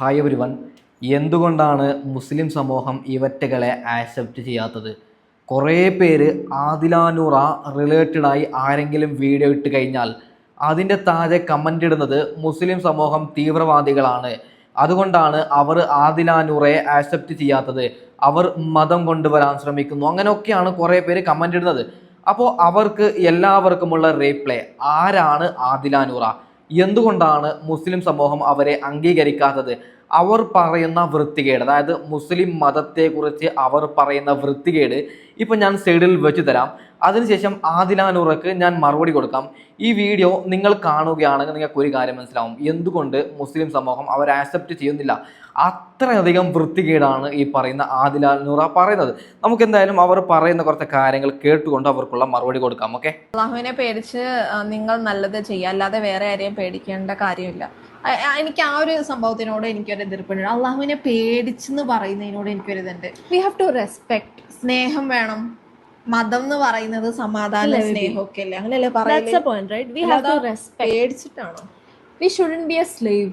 Hi every one എന്തുകൊണ്ടാണ് മുസ്ലിം സമൂഹം ഇവറ്റകളെ accept ചെയ്യാത്തത്? കുറേ പേര് ആദിലാനൂറ റിലേറ്റഡായി ആരെങ്കിലും വീഡിയോ ഇട്ട് കഴിഞ്ഞാൽ അതിന്റെ താഴെ കമന്റ് ഇടുന്നത് മുസ്ലിം സമൂഹം തീവ്രവാദികളാണ്. അതുകൊണ്ടാണ് അവർ ആദിലാനൂറയെ ആക്സെപ്റ്റ് ചെയ്യാത്തത്. അവർ മതം കൊണ്ടുവരാൻ ശ്രമിക്കുന്നു. അങ്ങനെയൊക്കെയാണ് കുറേ പേര് കമന്റ് ഇടുന്നത്. അപ്പോൾ അവർക്ക് എല്ലാവർക്കുമുള്ള റീപ്ലേ ആരാണ് ആദിലാനൂറ? എന്തുകൊണ്ടാണ് മുസ്ലിം സമൂഹം അവരെ അംഗീകരിക്കാത്തത്? അവർ പറയുന്ന വൃത്തികേട് അതായത് മുസ്ലിം മതത്തെക്കുറിച്ച് അവർ പറയുന്ന വൃത്തികേട് ഇപ്പം ഞാൻ സൈഡിൽ വെച്ച് തരാം. അതിനുശേഷം ആദിലാനൂറക്ക് ഞാൻ മറുപടി കൊടുക്കാം. ഈ വീഡിയോ നിങ്ങൾ കാണുകയാണെങ്കിൽ നിങ്ങൾക്ക് ഒരു കാര്യം മനസ്സിലാവും. എന്തുകൊണ്ട് മുസ്ലിം സമൂഹം അവർ ആക്സെപ്റ്റ് ചെയ്യുന്നില്ല? അത്രയധികം വൃത്തികേടാണ് ഈ പറയുന്ന ആദിലാൽ നൂറ പറയുന്നത്. നമുക്ക് എന്തായാലും അവർ പറയുന്ന കുറച്ച് കാര്യങ്ങൾ കേട്ടുകൊണ്ട് അവർക്കുള്ള മറുപടി കൊടുക്കാം ഓക്കെ? അള്ളാഹുവിനെ പേടിച്ച് നിങ്ങൾ നല്ലത് ചെയ്യുക. അല്ലാതെ വേറെ ആരെയും പേടിക്കേണ്ട കാര്യമില്ല. എനിക്ക് ആ ഒരു സംഭവത്തിനോട് എനിക്കൊരു എതിർപ്പുണ്ട്. അള്ളാഹുവിനെ പേടിച്ചെന്ന് പറയുന്നതിനോട് എനിക്കൊരു ഇതുണ്ട് വി ഹാവ് ടു റെസ്പെക്ട് സ്നേഹം വേണം. മതം എന്ന് പറയുന്നത് സമാധാന സ്നേഹമൊക്കെ അല്ലേ അങ്ങനെയല്ലേ പറയുന്നത്. പേടിച്ചിട്ടാണോ? We shouldn't be a slave.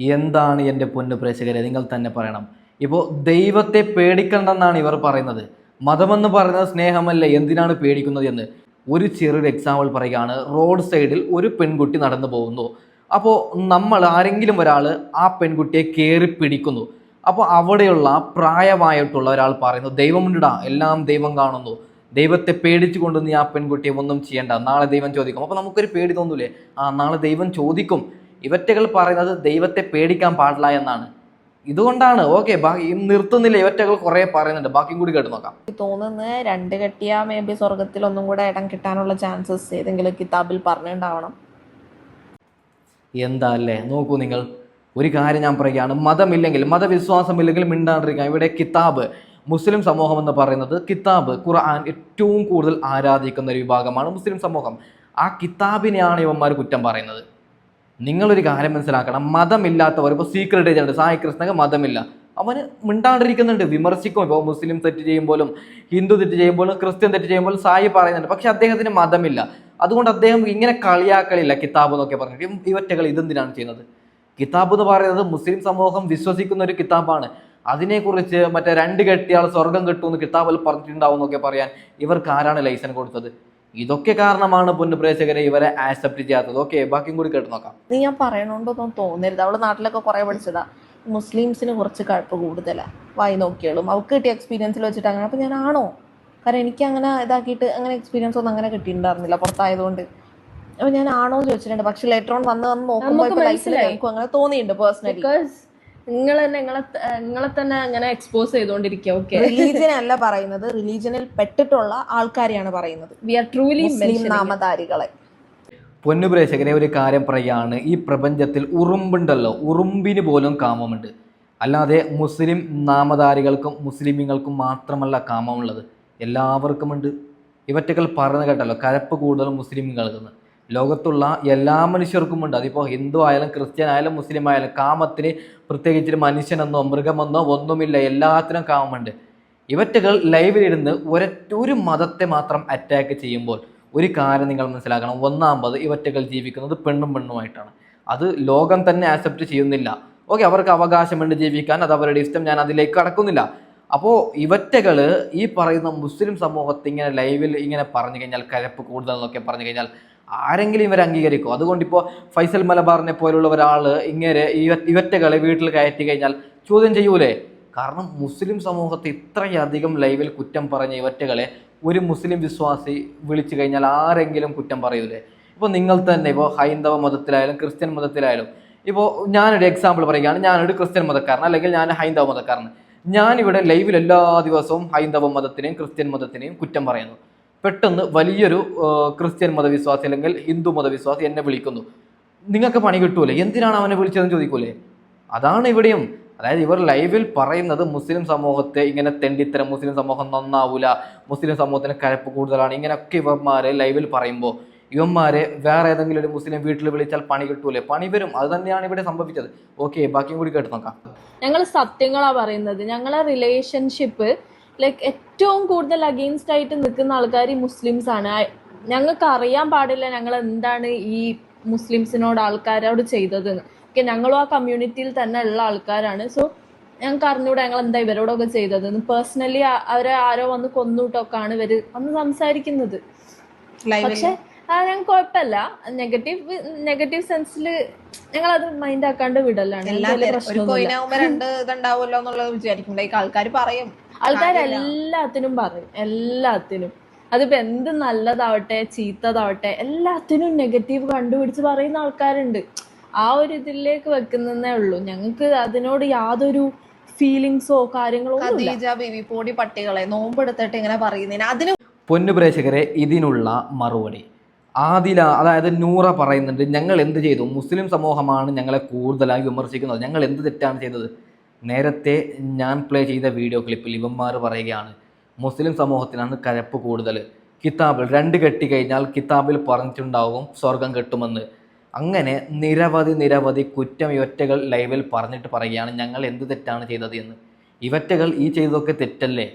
എന്താണ് എന്റെ പൊന്നു പ്രേക്ഷകരെ? നിങ്ങൾ തന്നെ പറയണം. ഇപ്പോൾ ദൈവത്തെ പേടിക്കണ്ടെന്നാണ് ഇവർ പറയുന്നത്. മതമെന്ന് പറയുന്നത് സ്നേഹമല്ല? എന്തിനാണ് പേടിക്കുന്നത് എന്ന്. ഒരു ചെറിയൊരു എക്സാമ്പിൾ പറയുകയാണ്. റോഡ് സൈഡിൽ ഒരു പെൺകുട്ടി നടന്നു പോകുന്നു. അപ്പോൾ നമ്മൾ ആരെങ്കിലും ഒരാൾ ആ പെൺകുട്ടിയെ കയറി പിടിക്കുന്നു. അപ്പോൾ അവിടെയുള്ള പ്രായമായിട്ടുള്ള ഒരാൾ പറയുന്നു ദൈവമുണ്ടാ എല്ലാം ദൈവം കാണുന്നു. ദൈവത്തെ പേടിച്ചുകൊണ്ട് നീ ആ പെൺകുട്ടിയെ ഒന്നും ചെയ്യണ്ട. നാളെ ദൈവം ചോദിക്കും. അപ്പോൾ നമുക്കൊരു പേടി തോന്നൂലേ? ആ നാളെ ദൈവം ചോദിക്കും. ഇവറ്റകൾ പറയുന്നത് ദൈവത്തെ പേടിക്കാൻ പാടില്ല എന്നാണ്. ഇതുകൊണ്ടാണ് ഓക്കെ ബാക്കി നിർത്തുന്നില്ല ഇവറ്റകൾ കുറെ പറയുന്നുണ്ട്. ബാക്കിയും കൂടി കേട്ട് നോക്കാം. തോന്നുന്നത് രണ്ട് കെട്ടിയാ മേ ബി സ്വർഗത്തിൽ ഒന്നും കൂടെ ഇടം കിട്ടാനുള്ള ചാൻസസ് ഏതെങ്കിലും കിതാബിൽ പറഞ്ഞിട്ടുണ്ടാവണം. എന്താ അല്ലേ? നോക്കൂ നിങ്ങൾ. ഒരു കാര്യം ഞാൻ പറയുകയാണ്. മതമില്ലെങ്കിൽ മതവിശ്വാസമില്ലെങ്കിൽ മിണ്ടാണ്ടിരിക്കുക ഇവിടെ കിതാബ് മുസ്ലിം സമൂഹം എന്ന് പറയുന്നത് കിതാബ് ഖുർആൻ ഏറ്റവും കൂടുതൽ ആരാധിക്കുന്ന ഒരു വിഭാഗമാണ് മുസ്ലിം സമൂഹം. ആ കിതാബിനെയാണ് ഇവന്മാർ കുറ്റം പറയുന്നത്. നിങ്ങളൊരു കാര്യം മനസ്സിലാക്കണം. മതമില്ലാത്തവർ ഇപ്പോൾ സീക്രട്ട് ഏജന്റ് സായി കൃഷ്ണക്ക് മതമില്ല. അവന് മിണ്ടാണ്ടിരിക്കുന്നുണ്ട്. വിമർശിക്കും. ഇപ്പോൾ മുസ്ലിം തെറ്റ് ചെയ്യുമ്പോഴും ഹിന്ദു തെറ്റ് ചെയ്യുമ്പോഴും ക്രിസ്ത്യൻ തെറ്റ് ചെയ്യുമ്പോഴും സായി പറയുന്നുണ്ട്. പക്ഷെ അദ്ദേഹത്തിന് മതമില്ല. അതുകൊണ്ട് അദ്ദേഹം ഇങ്ങനെ കളിയാക്കളില്ല കിതാബ് എന്നൊക്കെ പറഞ്ഞിട്ട്. ഇവ- ഇവറ്റകൾ ഇതെന്തിനാണ് ചെയ്യുന്നത്? കിതാബ് എന്ന് പറയുന്നത് മുസ്ലിം സമൂഹം വിശ്വസിക്കുന്ന ഒരു കിതാബാണ്. അതിനെക്കുറിച്ച് മറ്റേ രണ്ട് കെട്ടിയാൾ സ്വർഗം കിട്ടുമെന്ന് കിതാബിൽ പറഞ്ഞിട്ടുണ്ടാവും എന്നൊക്കെ പറയാൻ ഇവർക്ക് ആരാണ് ലൈസൻസ് കൊടുത്തത്? ഇതൊക്കെ കാരണമാണ് പൊന്നു പ്രേക്ഷകരെ ഇവരെ ആക്സെപ്റ്റ് ചെയ്യാത്തത്. ഓക്കെ ബാക്കിയും കൂടി കേട്ട് നോക്കാം. നീ ഞാൻ പറയണോണ്ടൊന്നും തോന്നരുത്. അവൾ നാട്ടിലൊക്കെ കുറെ പഠിച്ചതാ. മുസ്ലിംസിന് കുറച്ച് കഴപ്പ് കൂടുതലാ. വായി നോക്കിയോളും അവൾക്ക് കിട്ടിയ എക്സ്പീരിയൻസിൽ വെച്ചിട്ട് അങ്ങനെ. അപ്പൊ ഞാൻ ആണോ കാരണം എനിക്ക് അങ്ങനെ ഇതാക്കിയിട്ട് അങ്ങനെ എക്സ്പീരിയൻസ് ഒന്നും അങ്ങനെ കിട്ടിയിട്ടുണ്ടായിരുന്നില്ല പുറത്തായതുകൊണ്ട്. അപ്പൊ ഞാൻ ആണോ എന്ന് ചോദിച്ചിട്ടുണ്ട്. പക്ഷെ ലെറ്റർ ഓൺ വന്ന് വന്ന് നോക്കുമ്പോൾ ലൈഫിൽ അങ്ങനെ തോന്നിയിട്ടുണ്ട് പേഴ്സണലി നിങ്ങൾ തന്നെ നിങ്ങളെ നിങ്ങളെ തന്നെ അങ്ങനെ എക്സ്പോസ് ചെയ്തുകൊണ്ടിരിക്കുക ഓക്കെ റിലീജിയൻ അല്ല പറയുന്നത്. റിലീജിയനിൽ പെട്ടിട്ടുള്ള ആൾക്കാരെയാണ് പറയുന്നത്. വി ആർ ട്രൂലി മുസ്ലിം നാമധാരികളെ. പൊന്നു പ്രേക്ഷകരെ ഒരു കാര്യം പറയുകയാണ് ഈ പ്രപഞ്ചത്തിൽ ഉറുമ്പുണ്ടല്ലോ. ഉറുമ്പിന് പോലും കാമമുണ്ട്. അല്ലാതെ മുസ്ലിം നാമധാരികൾക്കും മുസ്ലിമീങ്ങൾക്കും മാത്രമല്ല കാമമുള്ളത്. എല്ലാവർക്കുമുണ്ട്. ഇവറ്റകൾ പറഞ്ഞു കേട്ടല്ലോ കരപ്പ് കൂടുതൽ മുസ്ലിമുകൾക്കെന്ന് ലോകത്തുള്ള എല്ലാ മനുഷ്യർക്കുമുണ്ട്. അതിപ്പോൾ ഹിന്ദു ആയാലും ക്രിസ്ത്യൻ ആയാലും മുസ്ലിം ആയാലും കാമത്തിന് പ്രത്യേകിച്ച് മനുഷ്യനെന്നോ മൃഗമെന്നോ ഒന്നുമില്ല. എല്ലാത്തിനും കാമമുണ്ട്. ഇവറ്റകൾ ലൈവിലിരുന്ന് ഒരൊറ്റ ഒരു മതത്തെ മാത്രം അറ്റാക്ക് ചെയ്യുമ്പോൾ ഒരു കാര്യം നിങ്ങൾ മനസ്സിലാക്കണം. ഒന്നാമത് ഇവറ്റകൾ ജീവിക്കുന്നത് പെണ്ണും പെണ്ണുമായിട്ടാണ്. അത് ലോകം തന്നെ ആക്സെപ്റ്റ് ചെയ്യുന്നില്ല. ഓക്കെ അവർക്ക് അവകാശമുണ്ട് ജീവിക്കാൻ. അത് അവരുടെ ഇഷ്ടം. ഞാൻ അതിലേക്ക് കടക്കുന്നില്ല. അപ്പോൾ ഇവറ്റകൾ ഈ പറയുന്ന മുസ്ലിം സമൂഹത്തെ ഇങ്ങനെ ലൈവിൽ ഇങ്ങനെ പറഞ്ഞു കഴിഞ്ഞാൽ കരപ്പ് കൂടുതൽ എന്നൊക്കെ പറഞ്ഞു കഴിഞ്ഞാൽ ആരെങ്കിലും ഇവരെ അംഗീകരിക്കും അതുകൊണ്ട് ഇപ്പോൾ ഫൈസൽ മലബാറിനെ പോലുള്ള ഒരാൾ ഇങ്ങനെ ഇവറ്റകളെ വീട്ടിൽ കയറ്റി കഴിഞ്ഞാൽ ചോദ്യം ചെയ്യൂലേ? കാരണം മുസ്ലിം സമൂഹത്തെ ഇത്രയധികം ലൈവിൽ കുറ്റം പറഞ്ഞ ഇവറ്റകളെ ഒരു മുസ്ലിം വിശ്വാസി വിളിച്ചു കഴിഞ്ഞാൽ ആരെങ്കിലും കുറ്റം പറയൂലേ? ഇപ്പോൾ നിങ്ങൾ തന്നെ ഇപ്പോൾ ഹൈന്ദവ മതത്തിലായാലും ക്രിസ്ത്യൻ മതത്തിലായാലും ഇപ്പോൾ ഞാനൊരു എക്സാമ്പിൾ പറയുകയാണ്. ഞാനൊരു ക്രിസ്ത്യൻ മതക്കാരൻ അല്ലെങ്കിൽ ഞാൻ ഹൈന്ദവ മതക്കാരൻ. ഞാനിവിടെ ലൈവിൽ എല്ലാ ദിവസവും ഹൈന്ദവ മതത്തിനെയും ക്രിസ്ത്യൻ മതത്തിനെയും കുറ്റം പറയുന്നു. പെട്ടെന്ന് വലിയൊരു ക്രിസ്ത്യൻ മതവിശ്വാസി അല്ലെങ്കിൽ ഹിന്ദു മതവിശ്വാസി എന്നെ വിളിക്കുന്നു. നിങ്ങൾക്ക് പണി കിട്ടൂലേ? എന്തിനാണ് അവനെ വിളിച്ചതെന്ന് ചോദിക്കൂലേ? അതാണ് ഇവിടെയും. അതായത് ഇവർ ലൈവിൽ പറയുന്നത് മുസ്ലിം സമൂഹത്തെ ഇങ്ങനെ തെണ്ടിത്തരം മുസ്ലിം സമൂഹം നന്നാവൂല മുസ്ലിം സമൂഹത്തിന് കരപ്പ് കൂടുതലാണ് ഇങ്ങനെയൊക്കെ ഇവന്മാരെ ലൈവിൽ പറയുമ്പോൾ ഇവന്മാരെ വേറെ ഏതെങ്കിലും ഒരു മുസ്ലിം വീട്ടിൽ വിളിച്ചാൽ പണി കിട്ടൂലേ? പണി വരും. അത് തന്നെയാണ് ഇവിടെ സംഭവിച്ചത്. ഓക്കെ ബാക്കിയും കൂടി കേട്ട് നോക്കാം. ഞങ്ങൾ സത്യങ്ങളാ പറയുന്നത്. ഞങ്ങളെ റിലേഷൻഷിപ്പ് ലൈക്ക് ഏറ്റവും കൂടുതൽ അഗെയിൻസ്റ്റ് ആയിട്ട് നിൽക്കുന്ന ആൾക്കാർ ഈ മുസ്ലിംസ് ആണ്. ഞങ്ങൾക്ക് അറിയാൻ പാടില്ല ഞങ്ങൾ എന്താണ് ഈ മുസ്ലിംസിനോട് ആൾക്കാരോട് ചെയ്തതെന്ന് ഓക്കെ ഞങ്ങളും ആ കമ്മ്യൂണിറ്റിയിൽ തന്നെ ഉള്ള ആൾക്കാരാണ്. സോ ഞങ്ങൾക്ക് അറിഞ്ഞൂടെ ഞങ്ങൾ എന്താ ഇവരോടൊക്കെ ചെയ്തത്. പേഴ്സണലി അവരെ ആരോ വന്ന് കൊന്നൂട്ടൊക്കെയാണ് ഇവർ വന്ന് സംസാരിക്കുന്നത്. പക്ഷെ ഞങ്ങൾ കുഴപ്പമില്ല. നെഗറ്റീവ് നെഗറ്റീവ് സെൻസിൽ ഞങ്ങൾ അത് മൈൻഡ് ആക്കാണ്ട് വിടലാണ്. ആൾക്കാർ പറയും. എല്ലാത്തിനും പറയും. എല്ലാത്തിനും. അതിപ്പോ എന്ത് നല്ലതാവട്ടെ ചീത്തതാവട്ടെ എല്ലാത്തിനും നെഗറ്റീവ് കണ്ടുപിടിച്ച് പറയുന്ന ആൾക്കാരുണ്ട്. ആ ഒരു ഇതിലേക്ക് വെക്കുന്നതേ ഉള്ളൂ. ഞങ്ങൾക്ക് അതിനോട് യാതൊരു ഫീലിങ്സോ കാര്യങ്ങളോ ബിബി പൊടി പട്ടികളെ നോമ്പെടുത്തിട്ട് ഇങ്ങനെ പറയുന്നതിന് അതിന് പൊന്നു പ്രേക്ഷകരെ ഇതിനുള്ള മറുപടി. ആദില അതായത് നൂറ പറയുന്നുണ്ട് ഞങ്ങൾ എന്ത് ചെയ്തു? മുസ്ലിം സമൂഹമാണ് ഞങ്ങളെ കൂടുതലായി വിമർശിക്കുന്നത്. ഞങ്ങൾ എന്ത് തെറ്റാണ് ചെയ്തത്? നേരത്തെ ഞാൻ പ്ലേ ചെയ്ത വീഡിയോ ക്ലിപ്പിൽ ഇവന്മാർ പറയുകയാണ് മുസ്ലിം സമൂഹത്തിനാണ് കരപ്പ് കൂടുതൽ. കിതാബിൽ രണ്ട് കെട്ടി കഴിഞ്ഞാൽ കിതാബിൽ പറഞ്ഞിട്ടുണ്ടാവും സ്വർഗം കെട്ടുമെന്ന്. അങ്ങനെ നിരവധി നിരവധി കുറ്റം ഇവറ്റകൾ ലൈവിൽ പറഞ്ഞിട്ട് പറയുകയാണ് ഞങ്ങൾ എന്ത് തെറ്റാണ് ചെയ്തത് എന്ന്? ഇവറ്റകൾ ഈ ചെയ്തതൊക്കെ തെറ്റല്ലേ?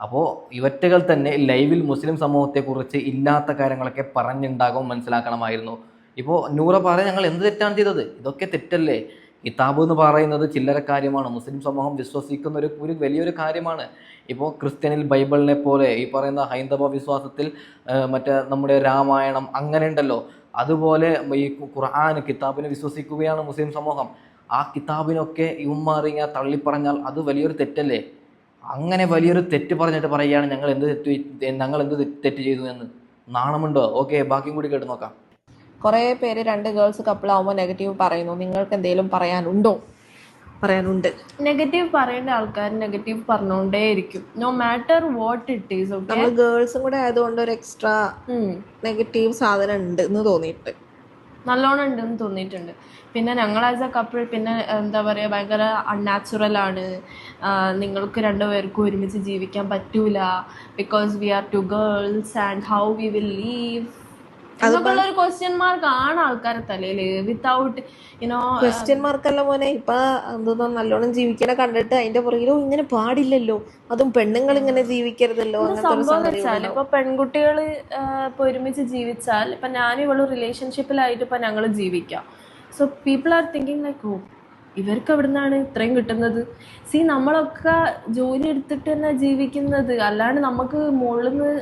അപ്പോൾ ഇവറ്റകൾ തന്നെ ലൈവിൽ മുസ്ലിം സമൂഹത്തെക്കുറിച്ച് ഇല്ലാത്ത കാര്യങ്ങളൊക്കെ പറഞ്ഞുണ്ടാകും മനസ്സിലാക്കണമായിരുന്നു. ഇപ്പോൾ നൂറ പറയാൻ ഞങ്ങൾ എന്ത് തെറ്റാണ് ചെയ്തത്? ഇതൊക്കെ തെറ്റല്ലേ? കിതാബ് എന്ന് പറയുന്നത് ചില്ലറ കാര്യമാണ്. മുസ്ലിം സമൂഹം വിശ്വസിക്കുന്ന ഒരു ഒരു വലിയൊരു കാര്യമാണ്. ഇപ്പോൾ ക്രിസ്ത്യനിൽ ബൈബിളിനെ പോലെ ഈ പറയുന്ന ഹൈന്ദവ വിശ്വാസത്തിൽ മറ്റേ നമ്മുടെ രാമായണം അങ്ങനെ ഉണ്ടല്ലോ. അതുപോലെ ഈ ഖുർആൻ കിതാബിനെ വിശ്വസിക്കുകയാണ് മുസ്ലിം സമൂഹം. ആ കിതാബിനൊക്കെ ഇവന്മാർ തള്ളി തള്ളിപ്പറഞ്ഞാൽ അത് വലിയൊരു തെറ്റല്ലേ? അങ്ങനെ വലിയൊരു തെറ്റ് പറഞ്ഞിട്ട് പറയുകയാണ് ഞങ്ങൾ എന്ത് തെറ്റ് ഞങ്ങൾ എന്ത് തെറ്റ് ചെയ്തു എന്ന്. നാണമുണ്ടോ? ഓക്കെ ബാക്കിയും കൂടി കേട്ട് നോക്കാം. കുറെ പേര് രണ്ട് ഗേൾസ് കപ്പിൾ ആവുമ്പോൾ നെഗറ്റീവ് പറയുന്നു. നിങ്ങൾക്ക് എന്തെങ്കിലും പറയാനുണ്ടോ? പറയാനുണ്ട്. നെഗറ്റീവ് പറയേണ്ട ആൾക്കാർ negative പറഞ്ഞുകൊണ്ടേയിരിക്കും no matter what it is നമ്മൾ ഗേൾസും കൂടെ ആയതുകൊണ്ട് ഒരു എക്സ്ട്രാ നെഗറ്റീവ് സാധനം ഉണ്ട് എന്ന് തോന്നിയിട്ട്. നല്ലോണം ഉണ്ടെന്ന് തോന്നിയിട്ടുണ്ട്. പിന്നെ ഞങ്ങൾ ആസ് എ കപ്പിൾ പിന്നെ എന്താ പറയുക ഭയങ്കര അൺനാച്ചുറൽ ആണ്. നിങ്ങൾക്ക് രണ്ടുപേർക്കും ഒരുമിച്ച് ജീവിക്കാൻ പറ്റൂല. Because we are two girls and how we will live അതൊക്കെയുള്ള ഒരു ക്വസ്റ്റ്യൻ മാർക്ക് ആണ് ആൾക്കാരെ തലയിൽ വിത്തൗട്ട് യുനോ ക്വസ്റ്റ്യൻ മാർക്കല്ല മോനെ. ഇപ്പൊ എന്തോന്നോ നല്ലോണം ജീവിക്കണ കണ്ടിട്ട് അതിന്റെ പുറകിലോ ഇങ്ങനെ പാടില്ലല്ലോ. അതും പെണ്ണുങ്ങൾ ഇങ്ങനെ ജീവിക്കരുതല്ലോ സംഭവം വെച്ചാൽ ഇപ്പൊ പെൺകുട്ടികൾ ഇപ്പൊ ഒരുമിച്ച് ജീവിച്ചാൽ ഇപ്പൊ ഞാനും ഇവൾ റിലേഷൻഷിപ്പിലായിട്ട് ഇപ്പൊ ഞങ്ങൾ ജീവിക്കാം. So people are thinking like oh ഇവർക്ക് എവിടുന്നാണ് ഇത്രയും കിട്ടുന്നത്? സീ നമ്മളൊക്കെ ജോലി എടുത്തിട്ട് തന്നെ ജീവിക്കുന്നത്. അല്ലാണ്ട് നമുക്ക് മുകളിൽ നിന്ന്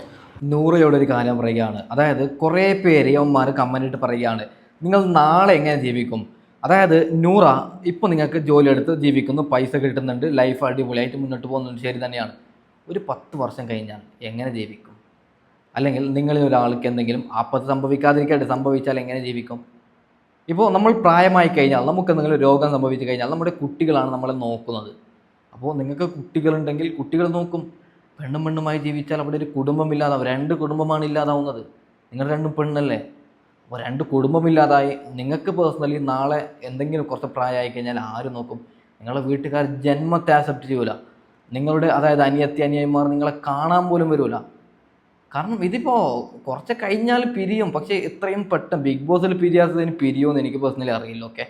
നൂറയോട് ഒരു കാര്യം പറയുകയാണ്. അതായത് കുറേ പേര് യവന്മാർ കമ്മനിട്ട് പറയുകയാണ്. നിങ്ങൾ നാളെ എങ്ങനെ ജീവിക്കും? അതായത് നൂറ ഇപ്പോൾ നിങ്ങൾക്ക് ജോലി എടുത്ത് ജീവിക്കുന്നു പൈസ കിട്ടുന്നുണ്ട് ലൈഫ് അടിപൊളിയായിട്ട് മുന്നോട്ട് പോകുന്നുണ്ട് ശരി തന്നെയാണ്. ഒരു പത്ത് വർഷം കഴിഞ്ഞാൽ എങ്ങനെ ജീവിക്കും? അല്ലെങ്കിൽ നിങ്ങളിൽ ഒരാൾക്ക് എന്തെങ്കിലും ആപത്ത് സംഭവിക്കാതിരിക്കട്ടെ സംഭവിച്ചാൽ എങ്ങനെ ജീവിക്കും? ഇപ്പോൾ നമ്മൾ പ്രായമായി കഴിഞ്ഞാൽ നമുക്ക് എന്തെങ്കിലും രോഗം സംഭവിച്ചു കഴിഞ്ഞാൽ നമ്മുടെ കുട്ടികളാണ് നമ്മളെ നോക്കുന്നത്. അപ്പോൾ നിങ്ങൾക്ക് കുട്ടികളുണ്ടെങ്കിൽ കുട്ടികൾ നോക്കും. പെണ്ണും പെണ്ണുമായി ജീവിച്ചാൽ അവിടെ ഒരു കുടുംബം ഇല്ലാതാവും രണ്ട് കുടുംബമാണ് ഇല്ലാതാവുന്നത്. നിങ്ങൾ രണ്ടും പെണ്ണല്ലേ? അപ്പോൾ രണ്ട് കുടുംബമില്ലാതായി നിങ്ങൾക്ക് പേഴ്സണലി നാളെ എന്തെങ്കിലും കുറച്ച് പ്രായമായി കഴിഞ്ഞാൽ ആര് നോക്കും? നിങ്ങളെ വീട്ടുകാർ ജന്മത്തെ ആക്സെപ്റ്റ് ചെയ്യൂല. നിങ്ങളുടെ അതായത് അനിയത്തി അനിയന്മാർ നിങ്ങളെ കാണാൻ പോലും വരില്ല കാരണം ഇതിപ്പോൾ കുറച്ച് കഴിഞ്ഞാൽ പിരിയും. പക്ഷേ ഇത്രയും പെട്ടെന്ന് ബിഗ് ബോസിൽ പിരിയാത്തതിന് എന്ന് എനിക്ക് പേഴ്സണലി അറിയില്ല ഓക്കെ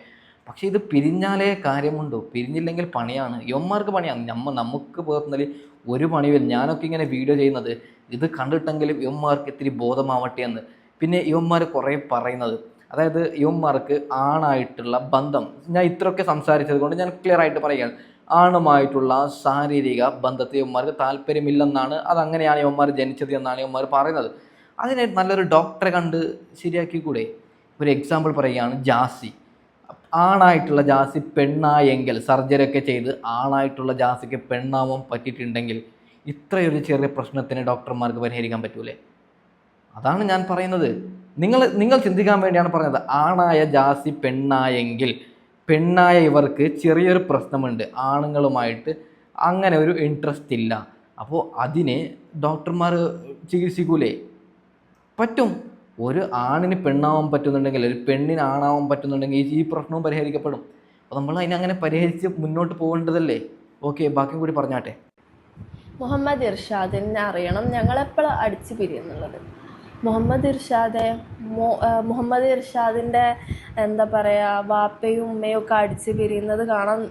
പക്ഷേ ഇത് പിരിഞ്ഞാലേ കാര്യമുണ്ടോ? പിരിഞ്ഞില്ലെങ്കിൽ പണിയാണ്. യമ്മമാർക്ക് പണിയാണ് നമ്മ നമുക്ക് പേർന്നലി ഒരു പണിയും ഞാനൊക്കെ ഇങ്ങനെ വീഡിയോ ചെയ്യുന്നത് ഇത് കണ്ടിട്ടെങ്കിലും യമ്മമാർക്ക് ഇത്തിരി ബോധമാവട്ടെ എന്ന്. പിന്നെ യമ്മമാർ കുറേ പറയുന്നത്. അതായത് യമ്മമാർക്ക് ആണായിട്ടുള്ള ബന്ധം. ഞാൻ ഇത്രയൊക്കെ സംസാരിച്ചത് കൊണ്ട് ഞാൻ ക്ലിയർ ആയിട്ട് പറയുകയാണ്. ആണുമായിട്ടുള്ള ശാരീരിക ബന്ധത്തെ യമ്മമാർക്ക് താല്പര്യമില്ലെന്നാണ്. അതങ്ങനെയാണ് യമ്മമാർ ജനിച്ചത് എന്നാണ് യമ്മമാർ പറയുന്നത്. അതിനെ നല്ലൊരു ഡോക്ടറെ കണ്ട് ശരിയാക്കി കൂടെ ഒരു എക്സാമ്പിൾ പറയുകയാണ് ജാസി. ആണായിട്ടുള്ള ജാസി പെണ്ണായെങ്കിൽ സർജറി ഒക്കെ ചെയ്ത് ആണായിട്ടുള്ള ജാസിക്ക് പെണ്ണാവാൻ പറ്റിയിട്ടുണ്ടെങ്കിൽ ഇത്രയൊരു ചെറിയ പ്രശ്നത്തിന് ഡോക്ടർമാർക്ക് പരിഹരിക്കാൻ പറ്റൂലേ? അതാണ് ഞാൻ പറയുന്നത്. നിങ്ങൾ നിങ്ങൾ ചിന്തിക്കാൻ വേണ്ടിയാണ് പറഞ്ഞത്. ആണായ ജാസി പെണ്ണായെങ്കിൽ പെണ്ണായ ഇവർക്ക് ചെറിയൊരു പ്രശ്നമുണ്ട്. ആണുങ്ങളുമായിട്ട് അങ്ങനെ ഒരു ഇൻട്രസ്റ്റ് ഇല്ല. അപ്പോൾ അതിനെ ഡോക്ടർമാർ ചികിത്സിക്കൂലേ? പറ്റും. ഒരു ആണിന് പെണ്ണാവാൻ പറ്റുന്നുണ്ടെങ്കിൽ ഒരു പെണ്ണിന് ആണാവാൻ പറ്റുന്നുണ്ടെങ്കിൽ ഈ- പ്രശ്നവും പരിഹരിക്കപ്പെടും. അപ്പോൾ നമ്മൾ അതിനെ അങ്ങനെ പരിഹരിച്ച് മുന്നോട്ട് പോകേണ്ടതല്ലേ? ഓക്കെ ബാക്കിയും കൂടി പറഞ്ഞാട്ടെ. മുഹമ്മദ് ഇർഷാദിനെ അറിയണം. ഞങ്ങളെപ്പോഴും അടിച്ചു പിരിയുന്നുള്ളത്? മുഹമ്മദ് ഇർഷാദെ മുഹമ്മദ് ഇർഷാദിന്റെ എന്താ പറയുക വാപ്പയും ഉമ്മയും ഒക്കെ അടിച്ചു പിരിയുന്നത് കാണാൻ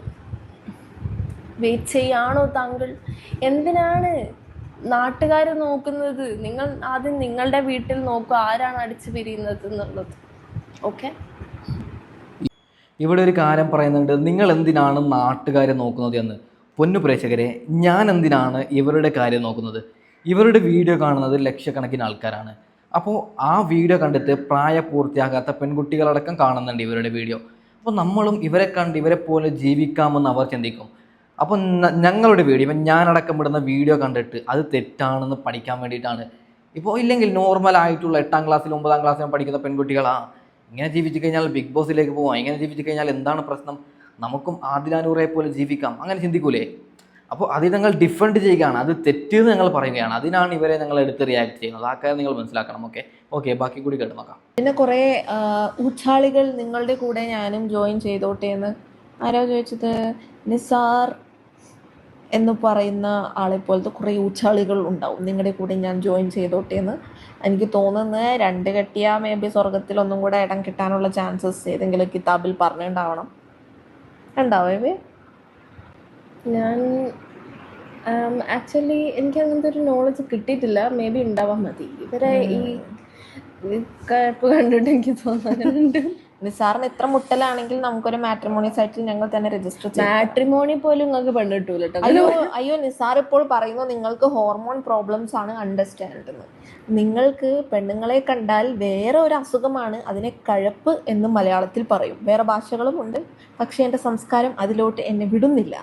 വെയിറ്റ് ചെയ്യാണോ താങ്കൾ? എന്തിനാണ് നാട്ടുകാർ നോക്കുന്നത് നിങ്ങൾ ആദ്യം നിങ്ങളുടെ വീട്ടിൽ നോക്കുക ആരാണ് അടിച്ചു പിരിയുന്നത് എന്നുള്ളത്. ഓക്കെ ഇവിടെ ഒരു കാര്യം പറയുന്നുണ്ട്. നിങ്ങൾ എന്തിനാണ് നാട്ടുകാരെ നോക്കുന്നത് എന്ന്? പൊന്നു പ്രേക്ഷകരെ ഞാൻ എന്തിനാണ് ഇവരുടെ കാര്യം നോക്കുന്നത്? ഇവരുടെ വീഡിയോ കാണുന്നത് ലക്ഷക്കണക്കിന് ആൾക്കാരാണ്. അപ്പോൾ ആ വീഡിയോ കണ്ടിട്ട് പ്രായപൂർത്തിയാകാത്ത പെൺകുട്ടികളടക്കം കാണുന്നുണ്ട് ഇവരുടെ വീഡിയോ. അപ്പോൾ നമ്മളും ഇവരെ കണ്ട് ഇവരെ പോലെ ജീവിക്കാമെന്ന് അവർ ചിന്തിക്കും. അപ്പോൾ ഞങ്ങളുടെ വീഡിയോ ഇപ്പം ഞാനടക്കം ഇടുന്ന വീഡിയോ കണ്ടിട്ട് അത് തെറ്റാണെന്ന് പഠിക്കാൻ വേണ്ടിയിട്ടാണ്. ഇപ്പോൾ ഇല്ലെങ്കിൽ നോർമൽ ആയിട്ടുള്ള എട്ടാം ക്ലാസ്സിൽ ഒമ്പതാം ക്ലാസ്സിലും പഠിക്കുന്ന പെൺകുട്ടികളാ ഇങ്ങനെ ജീവിച്ചു കഴിഞ്ഞാൽ ബിഗ് ബോസിലേക്ക് പോവാം ഇങ്ങനെ ജീവിച്ചു കഴിഞ്ഞാൽ എന്താണ് പ്രശ്നം? നമുക്കും ആദിലാനൂറെ പോലെ ജീവിക്കാം. അങ്ങനെ ചിന്തിക്കൂലേ? അപ്പോൾ അത് ഞങ്ങൾ ഡിഫറെന്റ് ചെയ്യുകയാണ്. അത് തെറ്റെന്ന് ഞങ്ങൾ പറയുകയാണ്. അതിനാണ് ഇവരെ ഞങ്ങൾ എടുത്ത് റിയാക്ട് ചെയ്യുന്നത്. ആ കാര്യം നിങ്ങൾ മനസ്സിലാക്കണം ഓക്കെ ഓക്കെ ബാക്കി കൂടി കേട്ട് നോക്കാം. പിന്നെ കുറേ ഊച്ചാളികൾ നിങ്ങളുടെ കൂടെ ഞാനും ജോയിൻ ചെയ്തോട്ടെ എന്ന് ആരാ ചോദിച്ചത്? നിസാർ എന്ന് പറയുന്ന ആളെ പോലത്തെ കുറേ ഉച്ചാളികൾ ഉണ്ടാവും. നിങ്ങളുടെ കൂടെ ഞാൻ ജോയിൻ ചെയ്തോട്ടെ എന്ന് എനിക്ക് തോന്നുന്നത് രണ്ട് കെട്ടിയാ മേ ബി സ്വർഗത്തിൽ ഒന്നും കൂടെ ഇടം കിട്ടാനുള്ള ചാൻസസ് ഏതെങ്കിലും കിതാബിൽ പറഞ്ഞിട്ടുണ്ടാവണം ഉണ്ടാവേ ഞാൻ ആക്ച്വലി എനിക്ക് അങ്ങനത്തെ ഒരു നോളജ് കിട്ടിയിട്ടില്ല. മേ ബി ഉണ്ടാവാൻ മതി. ഇവരെ ഈ കഴപ്പ് കണ്ടിട്ട് എനിക്ക് തോന്നാനുണ്ട്. നിസാറിന് ഇത്ര മുട്ടലാണെങ്കിൽ നമുക്കൊരു മാട്രിമോണി സൈറ്റിൽ ഞങ്ങൾ തന്നെ രജിസ്റ്റർ ചെയ്യാം. മാട്രിമോണി പോലും നിങ്ങൾക്ക് പെണ്ണ് കിട്ടൂല കേട്ടോ അയ്യോ അയ്യോ. നിസാർ ഇപ്പോൾ പറയുന്നു നിങ്ങൾക്ക് ഹോർമോൺ പ്രോബ്ലംസ് ആണ് അണ്ടർസ്റ്റാൻഡ് നിങ്ങൾക്ക് പെണ്ണുങ്ങളെ കണ്ടാൽ വേറെ ഒരു അസുഖമാണ് അതിനെ കഴപ്പ് എന്ന് മലയാളത്തിൽ പറയും. വേറെ ഭാഷകളും ഉണ്ട് പക്ഷേ എന്റെ സംസ്കാരം അതിലോട്ട് എന്നെ വിടുന്നില്ല.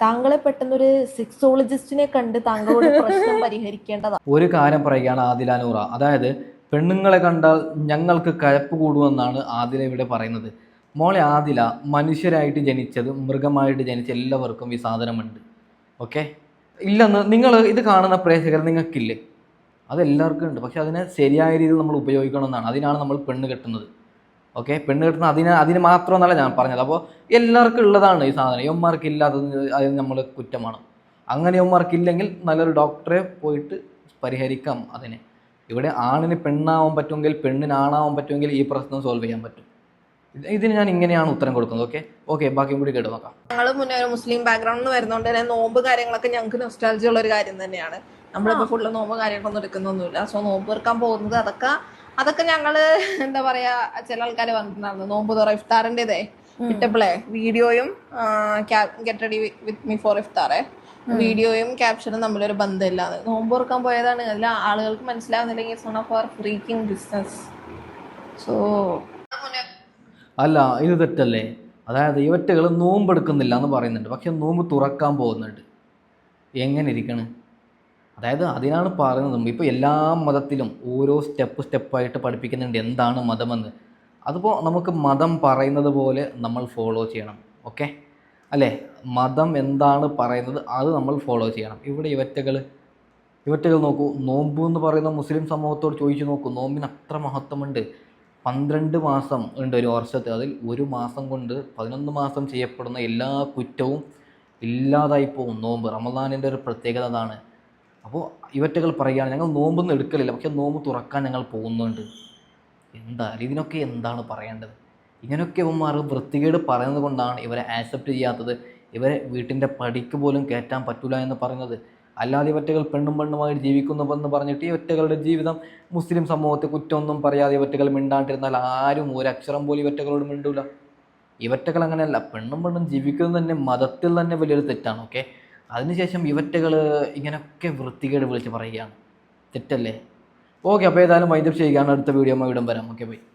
താങ്കളെ പെട്ടെന്നൊരു സെക്സോളജിസ്റ്റിനെ കണ്ട് താങ്കളുടെ പ്രശ്നം പരിഹരിക്കേണ്ടതാണ് ഒരു കാര്യം പറയുകയാണ് ആദിലാനൂറ അതായത് പെണ്ണുങ്ങളെ കണ്ടാൽ ഞങ്ങൾക്ക് കഴപ്പ് കൂടുമെന്നാണ് ആദില ഇവിടെ പറയുന്നത്. മോളെ ആദില മനുഷ്യരായിട്ട് ജനിച്ചത് മൃഗമായിട്ട് ജനിച്ച എല്ലാവർക്കും ഈ സാധനമുണ്ട്. ഓക്കെ? ഇല്ലെന്ന് നിങ്ങൾ ഇത് കാണുന്ന പ്രേക്ഷകർ നിങ്ങൾക്കില്ലേ? അതെല്ലാവർക്കും ഉണ്ട്. പക്ഷെ അതിനെ ശരിയായ രീതിയിൽ നമ്മൾ ഉപയോഗിക്കണമെന്നാണ്. അതിനാണ് നമ്മൾ പെണ്ണ് കെട്ടുന്നത്. ഓക്കെ? പെണ്ണ് കെട്ടുന്ന അതിന് അതിന് മാത്രമെന്നല്ല ഞാൻ പറഞ്ഞത്. അപ്പോൾ എല്ലാവർക്കും ഉള്ളതാണ് ഈ സാധനം. യവന്മാർക്ക് ഇല്ലാത്തത് അത് നമ്മൾ കുറ്റമാണ്. അങ്ങനെ യവന്മാർക്ക് ഇല്ലെങ്കിൽ നല്ലൊരു ഡോക്ടറെ പോയിട്ട് പരിഹരിക്കാം അതിനെ. ഇവിടെ ആണിന് പെണ്ണാവാൻ പറ്റുമെങ്കിൽ പെണ്ണിന് ആണാവാൻ പറ്റുമെങ്കിൽ ഈ പ്രശ്നം സോൾവ് ചെയ്യാൻ പറ്റും. ഇത് ഇതിന് ഞാൻ ഇങ്ങനെയാണ് ഉത്തരം കൊടുക്കുന്നത് ഓക്കെ ഓക്കെ ബാക്കിയും കൂടി കേട്ട് നോക്കാം. ഞങ്ങൾ മുന്നേ ഒരു മുസ്ലിം ബാക്ക്ഗ്രൗണ്ടിൽ നിന്ന് വരുന്നതുകൊണ്ട് തന്നെ നോമ്പ് കാര്യങ്ങളൊക്കെ ഞങ്ങൾക്ക് നൊസ്റ്റാലജി ഉള്ള ഒരു കാര്യം തന്നെയാണ്. നമ്മളിപ്പോ ഫുള്ള് നോമ്പ് കാര്യങ്ങളൊന്നും എടുക്കുന്നൊന്നുമില്ല. സോ നോമ്പ് തീർക്കാൻ പോകുന്നത് അതൊക്കെ അതൊക്കെ ഞങ്ങൾ എന്താ പറയാ ചില ആൾക്കാർ വന്നിട്ടുണ്ടായിരുന്നു. നോമ്പ് തുറ ഇഫ്താറിന്റെതേ കിട്ടപ്പോളേ വീഡിയോയും get ready with me for ഇഫ്താറേ. വീഡിയോയും ക്യാപ്ഷനും തമ്മിലൊരു ബന്ധമില്ല. നോമ്പ് തുറക്കാൻ പോയതാണ്. അതിൽ ആളുകൾക്ക് മനസ്സിലാവുന്നില്ലെങ്കിൽ it's one of our freaking business so അല്ല ഇത് തെറ്റല്ലേ? അതായത് ഇവറ്റകൾ നോമ്പെടുക്കുന്നില്ല എന്ന് പറയുന്നുണ്ട്. പക്ഷെ നോമ്പ് തുറക്കാൻ പോകുന്നുണ്ട്. എങ്ങനെ ഇരിക്കണ്? അതായത് അതിനാണ് പറയുന്നത്. ഇപ്പോൾ എല്ലാ മതത്തിലും ഓരോ സ്റ്റെപ്പ് സ്റ്റെപ്പായിട്ട് പഠിപ്പിക്കുന്നുണ്ട് എന്താണ് മതമെന്ന്. അതിപ്പോൾ നമുക്ക് മതം പറയുന്നത് പോലെ നമ്മൾ ഫോളോ ചെയ്യണം. ഓക്കെ അല്ലേ? മതം എന്താണ് പറയുന്നത് അത് നമ്മൾ ഫോളോ ചെയ്യണം. ഇവിടെ ഇവറ്റകൾ ഇവറ്റകൾ നോക്കൂ. നോമ്പ് എന്ന് പറയുന്ന മുസ്ലിം സമൂഹത്തോട് ചോദിച്ചു നോക്കൂ. നോമ്പിന് അത്ര മഹത്വമുണ്ട്. പന്ത്രണ്ട് മാസം ഉണ്ട് ഒരു വർഷത്തെ. അതിൽ ഒരു മാസം കൊണ്ട് പതിനൊന്ന് മാസം ചെയ്യപ്പെടുന്ന എല്ലാ കുറ്റവും ഇല്ലാതായി പോകും നോമ്പ്. റമദാനിന്റെ ഒരു പ്രത്യേകത അതാണ്. അപ്പോൾ ഇവറ്റകൾ പറയുകയാണ് ഞങ്ങൾ നോമ്പൊന്നും എടുക്കലില്ല. പക്ഷേ നോമ്പ് തുറക്കാൻ ഞങ്ങൾ പോകുന്നുണ്ട്. എന്താ? ഇതിനൊക്കെ എന്താണ് പറയേണ്ടത്? ഇങ്ങനെയൊക്കെ ഇവന്മാർ വൃത്തികേട് പറയുന്നത് കൊണ്ടാണ് ഇവരെ ആക്സെപ്റ്റ് ചെയ്യാത്തത്. ഇവരെ വീട്ടിന്റെ പടിക്ക് പോലും കയറ്റാൻ പറ്റില്ല എന്ന് പറയുന്നത്. അല്ലാതെ ഇവറ്റകൾ പെണ്ണും പെണ്ണുമായിട്ട് ജീവിക്കുന്നുവെന്ന് പറഞ്ഞിട്ട് ഈ ഒറ്റകളുടെ ജീവിതം മുസ്ലിം സമൂഹത്തെ കുറ്റമൊന്നും പറയാതെ ഇവറ്റകൾ മിണ്ടാണ്ടിരുന്നാൽ ആരും ഒരക്ഷരം പോലും ഇവറ്റകളോട് മിണ്ടൂല. ഇവറ്റകൾ അങ്ങനെയല്ല പെണ്ണും പെണ്ണും ജീവിക്കുന്നത് തന്നെ മതത്തിൽ തന്നെ വലിയൊരു തെറ്റാണ് ഓക്കെ അതിനുശേഷം ഇവറ്റകൾ ഇങ്ങനെയൊക്കെ വൃത്തികേട് വിളിച്ച് പറയുകയാണ്. തെറ്റല്ലേ? ഓക്കെ അപ്പോൾ ഏതായാലും വൈദ്യം ചെയ്യുകയാണ്. അടുത്ത വീഡിയോ ഇടം വരാം. Okay bye